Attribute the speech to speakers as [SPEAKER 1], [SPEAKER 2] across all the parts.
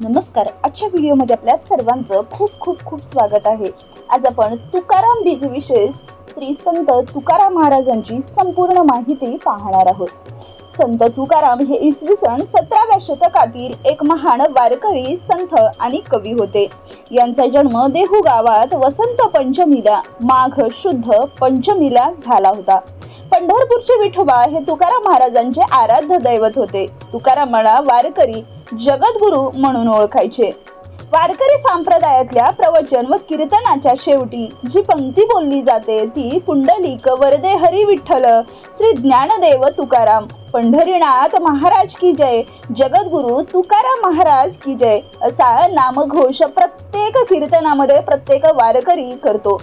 [SPEAKER 1] नमस्कार. आजच्या व्हिडिओमध्ये आपल्या सर्वांचं खूप खूप खूप स्वागत आहे. आज आपण तुकाराम बीज विशेष श्री संत तुकाराम महाराजांची संपूर्ण माहिती पाहणार आहोत. संत तुकाराम हे इसवी सन सतराव्या शतकातील एक महान वारकरी संत आणि कवी होते. यांचा जन्म देहू गावात वसंत पंचमीला माघ शुद्ध पंचमीला झाला होता. पंढरपूरचे विठोबा हे तुकाराम महाराजांचे आराध्य दैवत होते. तुकारामाला वारकरी जगद्गुरु म्हणून ओळखायचे. वारकरी संप्रदायातल्या प्रवचन व कीर्तनाच्या शेवटी जी पंक्ती बोलली जाते ती पुंडलिक वरदे हरी विठ्ठल श्री ज्ञानदेव तुकाराम. पंढरीनाथ महाराज की जय जगद्गुरु तुकाराम महाराज की जय असा नामघोष प्रत्येक कीर्तनामध्ये प्रत्येक वारकरी करतो.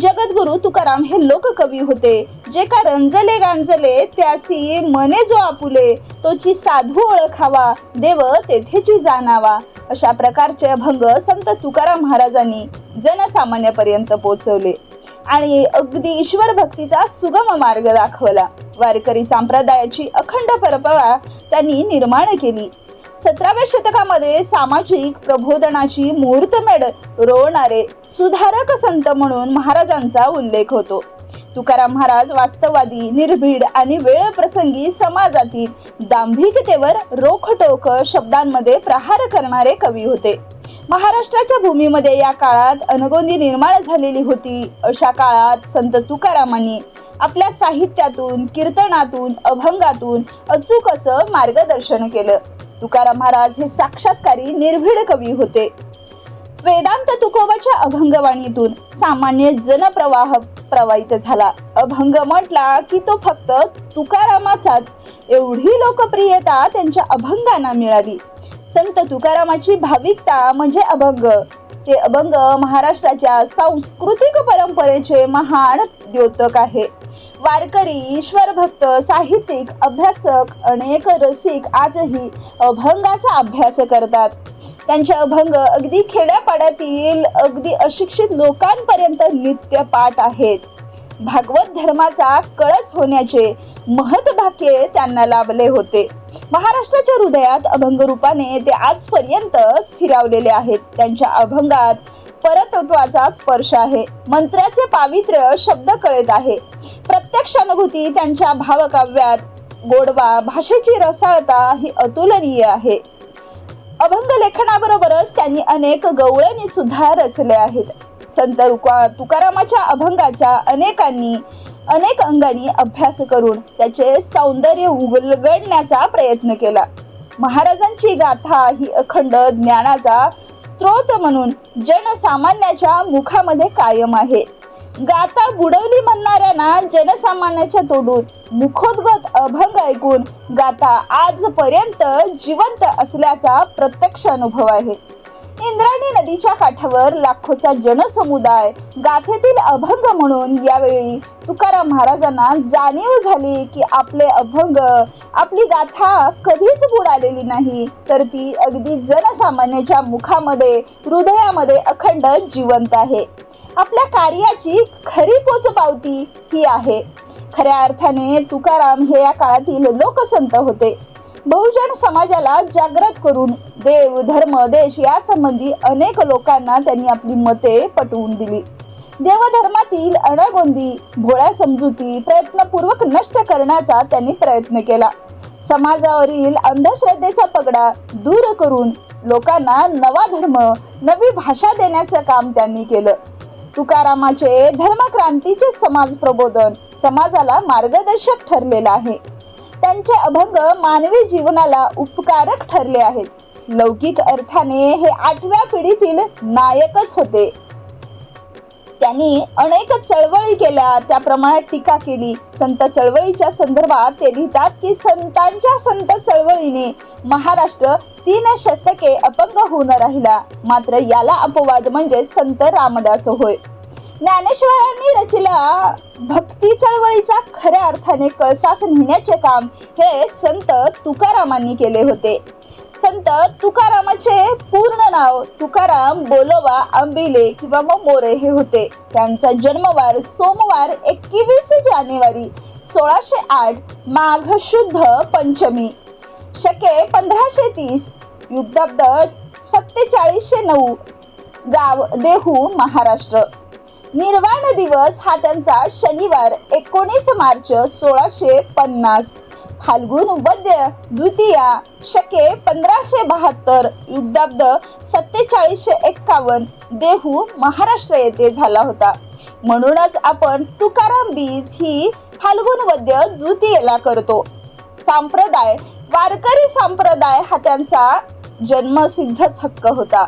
[SPEAKER 1] जगद्गुरु तुकाराम हे लोककवी होते. जे का रंजले गांजले त्यासी मने जो आपुले तोची साधू ओळखावा देव तेथेची जाणावा. अशा प्रकारचे अभंग संत तुकाराम महाराजांनी जनसामान्यापर्यंत पोहोचवले. आणि अगदी ईश्वर भक्तीचा सुगम मार्ग दाखवला. वारकरी संप्रदायाची अखंड परंपरा त्यांनी निर्माण केली. सतराव्या शतकामध्ये सामाजिक प्रबोधनाची मुहूर्तमेढ रोवणारे सुधारक संत म्हणून महाराजांचा उल्लेख होतो. तुकाराम महाराज वास्तववादी निर्भीड आणि वेळ प्रसंगी समाजातील दांभिकतेवर रोखटोक शब्दांमध्ये प्रहार करणारे कवी होते. महाराष्ट्राच्या भूमीमध्ये या काळात अनगोंदी निर्माण झालेली होती. अशा काळात संत तुकारामांनी आपल्या साहित्यातून कीर्तनातून अभंगातून अचूक असं मार्गदर्शन केलं. तुकाराम महाराज हे साक्षात्कारी निर्भीड कवी होते. वेदांत तुकोबाच्या अभंगवाणीतून सामान्य जनप्रवाह प्रवाहित झाला. अभंग म्हटला की तो फक्त तुकारामाचाच. एवढी लोकप्रियता त्यांच्या अभंगांना मिळाली. संत तुकारामाची भाविकता म्हणजे अभंग. ते अभंग महाराष्ट्राच्या सांस्कृतिक परंपरेचे महान द्योतक आहे. वारकरी ईश्वर भक्त साहित्यिक अभ्यासक अनेक रसिक आजही अभंगाचा अभ्यास करतात. त्यांचे अभंग अगदी खेड्यापाड्यातील अगदी अशिक्षित लोकांपर्यंत नित्य पाठ आहेत. भागवत धर्माचा कळस होण्याचे महत्भाग्य त्यांना लाभले होते. महाराष्ट्राच्या हृदयात अभंग रूपाने ते आजपर्यंत स्थिरावलेले आहेत. त्यांच्या अभंगात परतत्वाचा स्पर्श आहे. मंत्र्याचे पावित्र्य शब्द कळत आहे. प्रत्यक्ष अनुभूती त्यांच्या भावकाव्यात गोडवा भाषेची रसाळता ही अतुलनीय आहे. अभंग लेखनाबरोबरच त्यांनी अनेक गवळणी सुद्धा रचले आहेत. संत रुका तुकारामाच्या अभंगाच्या अनेकांनी अनेक अंगांनी अभ्यास करून त्याचे सौंदर्य उलगडण्याचा प्रयत्न केला. महाराजांची गाथा ही अखंड ज्ञानाचा स्रोत म्हणून जनसामान्याच्या मुखामध्ये कायम आहे. गाता बुडवली म्हणणाऱ्यांना जनसामान्याच्या तोडून मुखोद्गत अभंग ऐकून गाता आजपर्यंत जिवंत असल्याचा प्रत्यक्ष अनुभव आहे. इंद्रायणी नदीच्या काठावर लाखोचा जनसमुदाय गाथेतील अभंग म्हणून यावेळी तुकाराम महाराजांना जाणीव झाली की आपले अभंग आपली गाथा कधीच बुडालेली नाही. तर ती अगदी जनसामान्याच्या मुखामध्ये हृदयामध्ये अखंड जिवंत आहे. आपल्या कार्याची खरी पोचपावती ही आहे. खऱ्या अर्थाने तुकाराम हे या काळातील लोकसंत होते. बहुजन समाजाला जागृत करून देव धर्म देश यासंबंधी अनेक लोकांना त्यांनी आपली मते पटवून दिली. देवधर्मातील अणगोंदी भोळ्या समजुती प्रयत्नपूर्वक नष्ट करण्याचा त्यांनी प्रयत्न केला. समाजावरील अंधश्रद्धेचा पगडा दूर करून लोकांना नवा धर्म नवी भाषा देण्याचं काम त्यांनी केलं. तुकारामाचे धर्मक्रांतीचे समाज प्रबोधन समाजाला मार्गदर्शक ठरलेलं आहे. त्यांचे अभंग मानवी जीवनाला उपकारक ठरले आहेत. लौकिक अर्थाने हे आठव्या पिढीतील नायकच होते. त्यांनी अनेक चळवळी केल्या त्याप्रमाणे टीका केली. संत चळवळीच्या संदर्भात ते लिहितात की संतांच्या संत चळवळीने महाराष्ट्र तीन शतके अपंग होऊन राहिला. मात्र याला अपवाद म्हणजे संत रामदास होय. ज्ञानेश्वरांनी रचिला भक्ती चळवळीचा खऱ्या अर्थाने कळसास नेण्याचे काम हे संत तुकारामांनी केले होते. संत तुकारामाचे पूर्ण नाव तुकाराम बोलोबा आंबिले किंवा मग मोरे हे होते. त्यांचा जन्मवार सोमवार एकवीस जानेवारी सोळाशे आठ माघ शुद्ध पंचमी. शके पंधराशे तीस युद्धाब्द सत्तेचाळीसशे नऊ गाव देहू महाराष्ट्र. निर्वाण दिवस हा त्यांचा शनिवार एकोणीस मार्च सोळाशे पन्नास. फाल्गुन वद्य द्वितीया शके पंधराशे बहात्तर. युद्धाब्द सत्तेचाळीसशे एक्कावन्न. देहू महाराष्ट्र येथे झाला होता. म्हणूनच आपण तुकाराम बीज ही फाल्गुन वद्य द्वितीयेला करतो. संप्रदाय वारकरी संप्रदाय हा त्यांचा जन्मसिद्धच हक्क होता.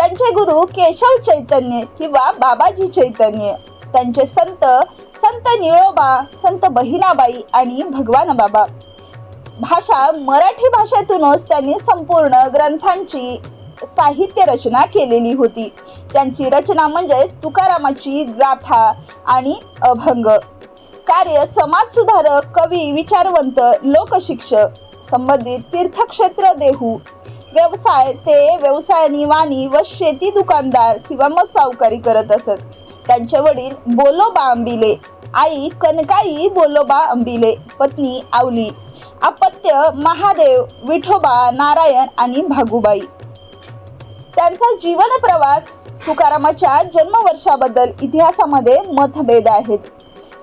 [SPEAKER 1] त्यांचे गुरु केशव चैतन्य किंवा बाबाजी चैतन्य त्यांचे संत संत निळोबा संत बहिणाबाई आणि भगवान बाबा. भाषा मराठी भाषेतूनच त्यांनी संपूर्ण ग्रंथांची साहित्य रचना केलेली होती. त्यांची रचना म्हणजे तुकारामाची गाथा आणि अभंग. कार्य समाज सुधारक कवी विचारवंत लोकशिक्षक संबंधित तीर्थक्षेत्र देहू व्यवसाय ते व्यवसायानी निवाणी व शेती दुकानदार किंवा मग सावकारी करत असत. त्यांचे वडील बोलोबा अंबिले आई कनकाई बोलोबा अंबिले पत्नी आवली अपत्य महादेव विठोबा नारायण आणि भागुबाई. त्यांचा जीवन प्रवास तुकारामाच्या जन्मवर्षाबद्दल इतिहासामध्ये मतभेद आहेत.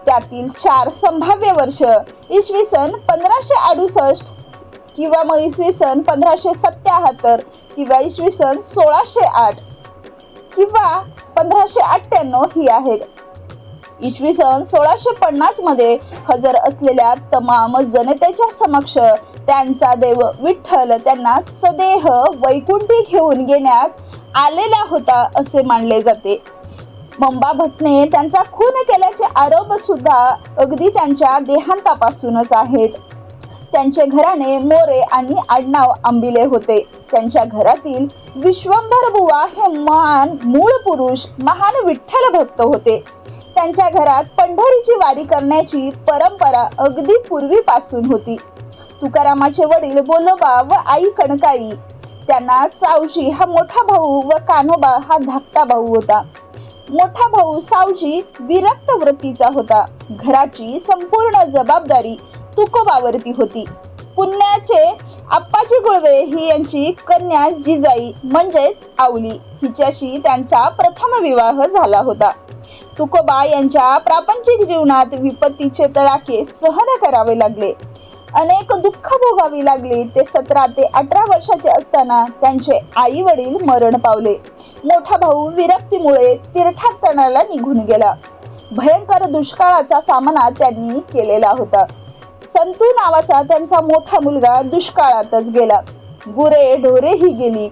[SPEAKER 1] त्यातील चार संभाव्य वर्ष इसवी सन पंधराशे अडुसष्ट किंवा मग इसवी सन पंधराशे सत्याहत्तर किंवा इसवी सन सोळाशे आठ किंवा पंधराशे अठ्ठ्याण्णव ही आहेत. इसवी सन सोळाशे पन्नासमध्ये हजर असलेल्या तमाम जनतेच्या समक्ष त्यांचा देव विठ्ठल त्यांना सदेह वैकुंठी घेऊन घेण्यास आलेला होता असे मानले जाते. मंबा भटने त्यांचा खून केल्याचे आरोप सुद्धा अगदी त्यांच्या देहांतापासूनच आहेत. त्यांचे घराणे मोरे आणि आडनाव आंबिले होते. त्यांच्या घरातील विश्वंभर बुवा हे महान मूळ पुरुष महान विठ्ठल भक्त होते. त्यांच्या घरात पंढरीची वारी करण्याची परंपरा अगदी पूर्वीपासून होती. तुकारामाचे वडील बोलोबा व आई कणकाई त्यांना सावजी हा मोठा भाऊ व कान्होबा हा धाकटा भाऊ होता. मोठा भाऊ सावजी विरक्त वृत्तीचा होता. घराची संपूर्ण जबाबदारी तुकोबावरती होती. पुण्याचे आप्पाची गुळवे ही यांची कन्या जिजाई म्हणजेच आवली. हिच्याशी त्यांचा प्रथम विवाह झाला होता. तुकोबा यांच्या प्रापंचिक जीवनात विपत्तीचे तडाखे सहन करावे लागले. अनेक दुःख भोगावी लागली. ते सतरा ते अठरा वर्षाचे असताना त्यांचे आई वडील मरण पावले. मोठा भाऊ विरक्तीमुळे तीर्थाटनाला निघून गेला. भयंकर दुष्काळाचा सामना त्यांनी केलेला होता. संतू नावाचा त्यांचा मोठा मुलगा दुष्काळातच गेला. गुरे ढोरेही गेली.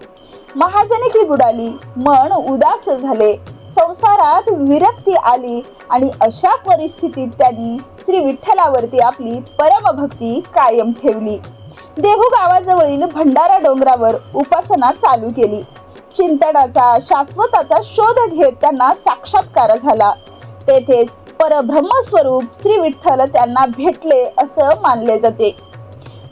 [SPEAKER 1] महाजनकी बुडाली. मन उदास झाले. संसारात विरक्ती आली आणि अशा परिस्थितीत त्यांनी श्री विठ्ठलावरती आपली परमभक्ती कायम ठेवली. देहू गावाजवळील भंडारा डोंगरावर उपासना चालू केली. चिंतनाचा शाश्वताचा शोध घेत त्यांना साक्षात्कार झाला. तेथेच परब्रह्मस्वरूप श्री विठ्ठल त्यांना भेटले असं मानले जाते.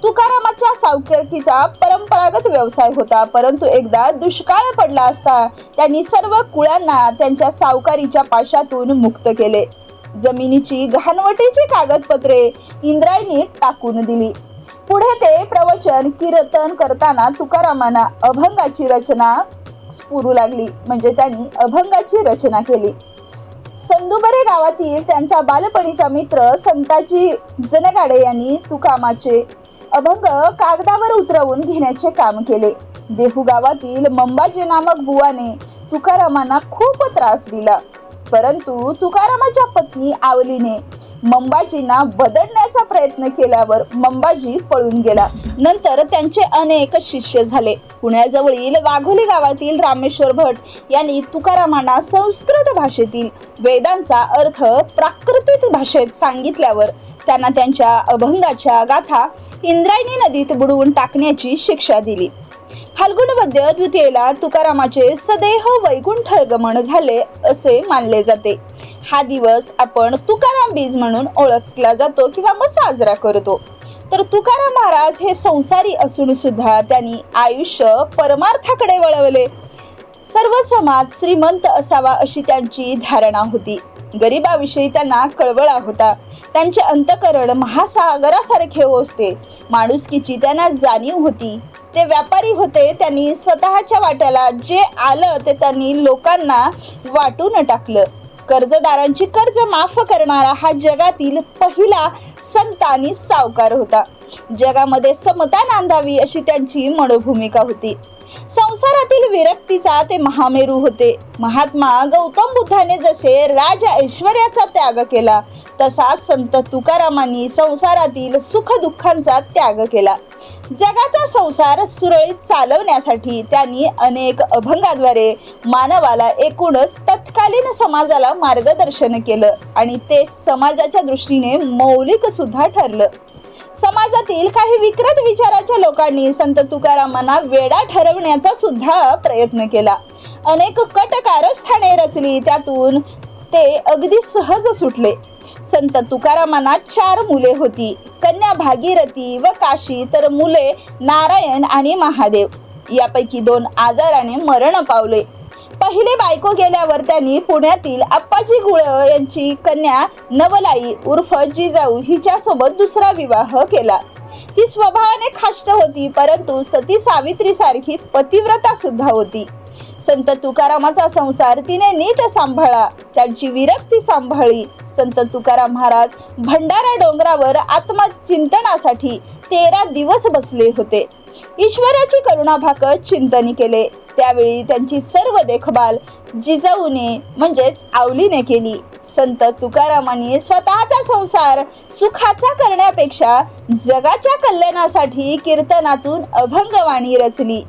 [SPEAKER 1] तुकारामाचा सावकारकीचा परंपरागत व्यवसाय होता परंतु एकदा दुष्काळ पडला असता त्यांनी सर्व कुळांना त्यांच्या सावकारीच्या पाशातून मुक्त केले. जमिनीची गहाणवटीची कागदपत्रे इंद्रायणी टाकून दिली. पुढे ते प्रवचन कीर्तन करताना तुकारामांना अभंगाची रचना स्फुरू लागली म्हणजे त्यांनी अभंगाची रचना केली. संदुबरे गावातील त्यांचा बालपणीचा मित्र संताजी जनगाडे यांनी तुकामाचे अभंग कागदावर उतरवून घेण्याचे काम केले. देहू गावातील मंबाजी नामक बुवाने तुकारामांना खूप त्रास दिला. परंतु तुकारामाच्या पत्नी आवलीने मंबाजींना बदलण्याचा प्रयत्न केल्यावर मंबाजी पळून गेला. नंतर त्यांचे अनेक शिष्य झाले. पुण्याजवळील वाघोली गावातील रामेश्वर भट यांनी तुकारामांना संस्कृत भाषेतील वेदांचा अर्थ प्राकृतिक भाषेत सांगितल्यावर त्यांना त्यांच्या अभंगाच्या गाथा इंद्रायणी नदीत बुडवून टाकण्याची शिक्षा दिली. फाल्गुन वद्य द्वितीयेला तुकारामाचे सदेह वैकुंठ गमन झाले असे मानले जाते. हा दिवस आपण तुकाराम बीज म्हणून ओळखला जातो किंवा मग साजरा करतो. तर तुकाराम महाराज हे संसारी असून सुद्धा त्यांनी आयुष्य परमार्थाकडे वळवले. सर्व समाज श्रीमंत असावा अशी त्यांची धारणा होती. गरिबाविषयी त्यांना कळवळा होता. त्यांचे अंतकरण महासागरासारखे होते. माणुसकीची त्यांना जाणीव होती. ते व्यापारी होते त्यांनी स्वतःच्या वाट्याला जे आलं ते त्यांनी लोकांना वाटून टाकलं. कर्जदारांची कर्ज माफ करणारा हा जगातील पहिला संत आणि सावकार होता. जगामध्ये समता नांदावी अशी त्यांची मनोभूमिका होती. संसारातील विरक्तीचा ते महामेरू होते. महात्मा गौतम बुद्धाने जसे राज ऐश्वर्याचा त्याग केला तसा संत तुकारामांनी संसारातील सुख दुःखांचा त्याग केला. जगाचा संसार सुरळीत चालवण्यासाठी त्यांनी अनेक अभंगाद्वारे मानवाला एकूणच तत्कालीन समाजाला मार्गदर्शन केलं आणि ते समाजाच्या दृष्टीने मौलिक सुद्धा ठरलं. समाजातील काही विकृत विचाराच्या लोकांनी संत तुकारामांना वेडा ठरवण्याचा सुद्धा प्रयत्न केला. अनेक कट कारस्थाने रचली त्यातून ते अगदी सहज सुटले. संत तुकारामांना चार मुले होती. कन्या भागीरथी व काशी तर मुले नारायण आणि महादेव. यापैकी दोन आजाराने मरण पावले. पहिले बायको गेल्यावर त्यांनी पुण्यातील अप्पाजी गुळ यांची कन्या नवलाई उर्फ जिजाऊ हिच्यासोबत दुसरा विवाह केला. ती स्वभावाने खाष्ट होती परंतु सती सावित्री सारखी पतिव्रता सुद्धा होती. संत तुकारामाचा संसार तिने नीट सांभाळा त्यांची विरक्ती सांभाळी. संत तुकाराम महाराज भंडारा डोंगरावर आत्मचिंतनासाठी तेरा दिवस बसले होते. ईश्वराची करुणा भाकत चिंतनी केले. त्यावेळी त्यांची सर्व देखभाल जिजाऊने म्हणजेच आवलीने केली. संत तुकारामांनी स्वतःचा संसार सुखाचा करण्यापेक्षा जगाच्या कल्याणासाठी कीर्तनातून अभंगवाणी रचली.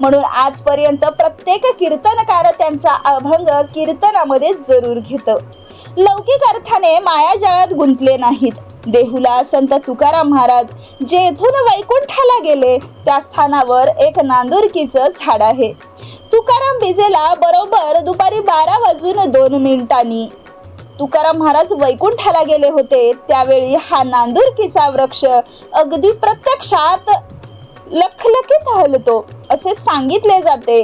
[SPEAKER 1] म्हणून आजपर्यंत प्रत्येक कीर्तनकार त्यांचा अभंग कीर्तनामध्ये जरूर घेत. लौकिक अर्थाने मायाजाळात गुंतले नाहीत. देहूला संत तुकाराम महाराज जेथून वैकुंठाला गेले त्या स्थानावर एक नांदुरकीचं झाड आहे. तुकाराम बिजेला बरोबर दुपारी बारा वाजून दोन मिनिटांनी. तुकाराम महाराज वैकुंठाला गेले होते त्यावेळी हा नांदुरकीचा वृक्ष अगदी प्रत्यक्षात लखलखीत हलतो असे सांगितले जाते.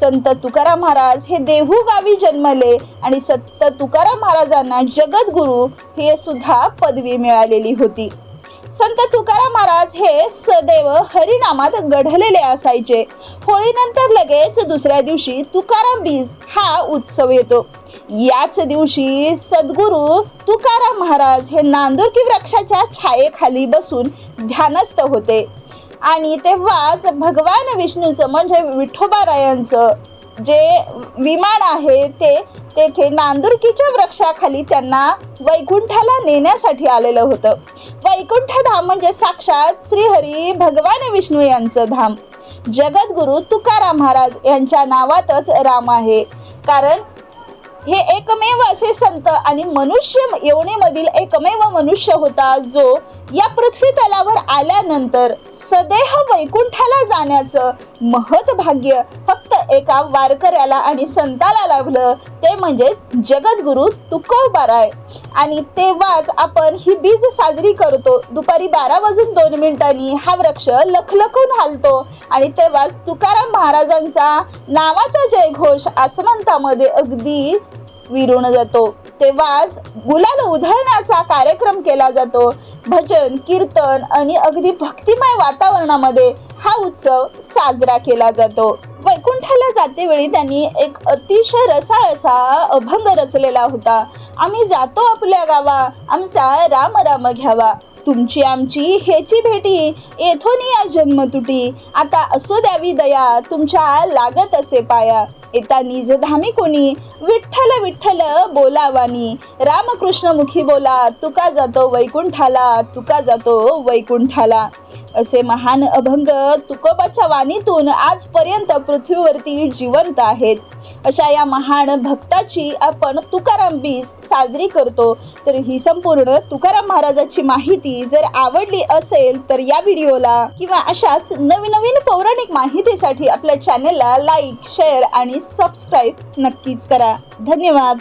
[SPEAKER 1] संत तुकाराम महाराज हे देहू गावी जन्मले आणि संत तुकाराम महाराजांना जगद्गुरु हे सुद्धा पदवी मिळालेली होती. संत तुकाराम महाराज हे सदैव हरिनामात गढलेले असायचे. होळीनंतर लगेच दुसऱ्या दिवशी तुकाराम बीज हा उत्सव येतो. याच दिवशी सद्गुरू तुकाराम महाराज हे नांदुरकी वृक्षाच्या छायेखाली बसून ध्यानस्थ होते. आणि तेव्हाच भगवान विष्णूचं म्हणजे विठोबारायांचं जे विमान आहे ते तेथे नांदुरकीच्या वृक्षाखाली त्यांना वैकुंठाला नेण्यासाठी आलेलं होतं. वैकुंठ धाम म्हणजे साक्षात श्रीहरी भगवान विष्णू यांचं धाम. जगद्गुरु तुकाराम महाराज यांच्या नावातच राम आहे. कारण हे एकमेव असे संत आणि मनुष्य येवणीमधील एकमेव मनुष्य होता जो या पृथ्वी तलावर आल्यानंतर सदेह वैकुंठाला जाण्याचं महत भाग्य फक्त एका वारकऱ्याला आणि संताला लाभलं. ते म्हणजे जगद्गुरु तुकोबाराय. आणि तेव्हाच आपण ही बीज साजरी करतो. दुपारी बारा वाजून दोन मिनिटांनी हा वृक्ष लखलखून हालतो. आणि तेव्हाच तुकाराम महाराजांचा नावाचा जयघोष आसमंतामध्ये अगदी विरून जातो. तेव्हाच गुलाल उधळण्याचा कार्यक्रम केला जातो. भजन कीर्तन आणि अगदी भक्तिमय वातावरणामध्ये हा उत्सव साजरा केला जातो. वैकुंठाला जातेवेळी त्यांनी एक अतिशय रसाळ असा अभंग रचलेला होता. आम्ही जातो आपल्या गावा आमचा राम राम घ्यावा. तुमची आमची हेची भेटी येथोनी या जन्म तुटी आता असो द्यावी दया तुमच्या लागत असे पाया. येता निज धामी कोणी विठ्ठल विठ्ठल बोलावानी. रामकृष्ण मुखी बोला तुका जातो वैकुंठाला तुका जातो वैकुंठाला. असे महान अभंग तुकोबाच्या वाणीतून आजपर्यंत पृथ्वीवरती जिवंत आहेत. अशा या महान भक्ताची आपण तुकाराम बीज साजरी करतो. तर ही संपूर्ण तुकाराम महाराजाची माहिती जर आवडली असेल तर या व्हिडिओला किंवा अशाच नवीन नवीन पौराणिक माहितीसाठी आपल्या चॅनेलला लाईक शेअर आणि सबस्क्राईब नक्कीच करा. धन्यवाद.